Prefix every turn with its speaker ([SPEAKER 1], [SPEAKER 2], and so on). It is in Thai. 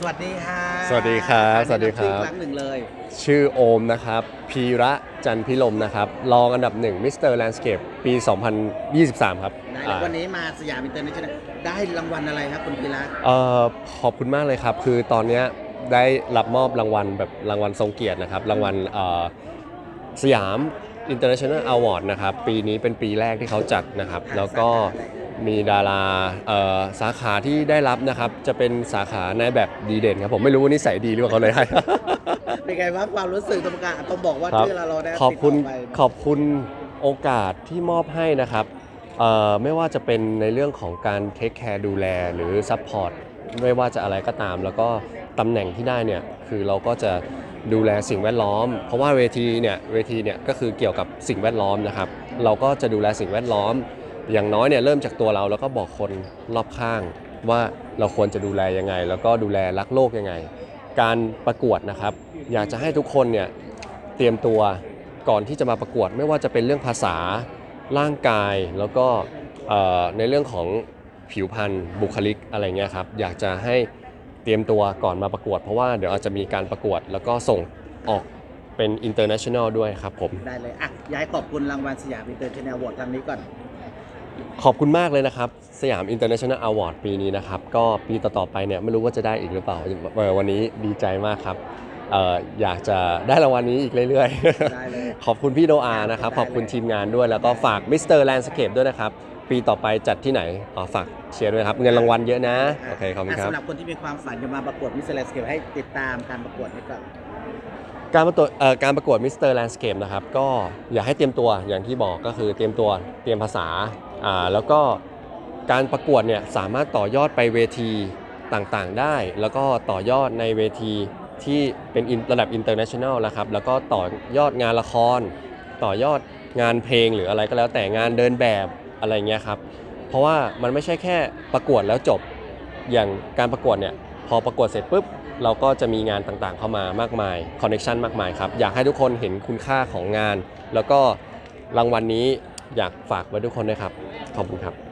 [SPEAKER 1] สวัสดีค่ะ
[SPEAKER 2] สวัสดีครับสวัสดีครับ
[SPEAKER 1] อีกครั้งหนึ่งเลย
[SPEAKER 2] ชื่อโอมนะครับพีระจันพิลมนะครับรองอันดับหนึ่งมิสเตอร์แลนด์สเคปปี 2023 ครับ
[SPEAKER 1] ได้
[SPEAKER 2] อ่า
[SPEAKER 1] แล้ววันนี้มาสยามอินเตอร์เนชั่นแนลได้รางวัลอะไรครับคุณพีระ
[SPEAKER 2] เอ่อขอบคุณมากเลยครับ คือตอนเนี้ยได้รับมอบรางวัลแบบรางวัลทรงเกียรตินะครับ รางวัลเอ่อสยาม International Award นะครับ ปีนี้เป็นปีแรกที่เขาจัดนะครับ แล้วก็ มีดาราเอ่อสาขาที่ได้รับนะครับ จะเป็นสาขานายแบบดีเด่นครับผมไม่รู้ว่านิสัยดีหรือเปล่าเขาเลยให้
[SPEAKER 1] เป็นไงบ้างความรู้สึกตรงกลางต้องบอกว่า
[SPEAKER 2] ครับ
[SPEAKER 1] ที่เราเราได้
[SPEAKER 2] ขอบคุณ
[SPEAKER 1] ติดต่ไป
[SPEAKER 2] ขอบคุณโอกาสที่มอบให้นะครับเอ่อไม่ว่าจะเป็นในเรื่องของการเทคแคร์ดูแลหรือซัพพอร์ตไม่ว่าจะอะไรก็ตาม แล้วก็ตำแหน่งที่ได้เนี่ยคือเราก็จะดูแลสิ่งแวดล้อม เพราะว่าเวทีเนี่ยเวทีเนี่ยก็คือเกี่ยวกับสิ่งแวดล้อมนะครับ เราก็จะดูแลสิ่งแวดล้อม อย่างน้อยเนี่ยเริ่มจากตัวเราแล้วก็บอกคนรอบข้างว่าเราควรจะดูแลยังไง แล้วก็ดูแลรักโลกยังไง การประกวดนะครับ อยากจะให้ทุกคนเนี่ยเตรียมตัวก่อนที่จะมาประกวด ไม่ว่าจะเป็นเรื่องภาษาร่างกายแล้วก็ในเรื่องของผิวพรรณบุคลิกอะไรเงี้ยครับอยากจะให้เตรียมตัวก่อนมาประกวด เพราะว่าเดี๋ยวอาจจะมีการประกวด แล้วก็ส่งออกเป็น international ด้วยครับผม
[SPEAKER 1] ได้เลยอะย้ายขอบคุณรางวัลสยามอินเตอร์เนชั่นแนลวอร์ดครั้งนี้ก่อน
[SPEAKER 2] ขอบคุณมากเลยนะครับสยาม International Award ปีนี้นะครับ ก็ปีต่อๆไปเนี่ยไม่รู้ว่าจะได้อีกหรือเปล่าเอ่อวันนี้ดีใจมากครับเอ่ออยากจะได้รางวัลนี้อีกเรื่อย
[SPEAKER 1] ได้เลย
[SPEAKER 2] ๆ ขอบคุณพี่โดอานะครับ ขอบคุณทีมงานด้วย แล้วก็ฝาก Mr. Landscape ด้วยนะครับ ปีต่อไปจัดที่ไหนอ๋อฝากเชียร์ด้วยครับ เงินรางวัลเยอะนะ โอเคขอบคุณครับ
[SPEAKER 1] สำหรับคนที่มีความฝันจะมาประกวดมิสเตอร์แลนด์สเคปให้ติดตามการประกวดนี้ก่อน
[SPEAKER 2] การประกวดเอ่อการประกวด Mr. Landscape นะครับ ก็อยากให้เตรียมตัวอย่างที่บอกก็คือเตรียมตัวเตรียมภาษา อ่าแล้วก็การประกวดเนี่ยสามารถต่อยอดไปเวทีต่างๆได้ แล้วก็ต่อยอดในเวทีที่เป็นระดับ international นะครับแล้วก็ต่อยอดงานละคร ต่อยอดงานเพลงหรืออะไรก็แล้วแต่งานเดินแบบอะไรเงี้ยครับเพราะว่ามันไม่ใช่แค่ประกวดแล้วจบอย่างการประกวดเนี่ยพอประกวดเสร็จปุ๊บเราก็จะมีงานต่างๆเข้ามามากมายคอนเน t ชันมากมายครับอยากให้ทุกคนเห็นคุณค่าของงาน แล้วก็รางวัลนนี้ อยากฝากไว้ทุกคนนะครับ ขอบคุณครับ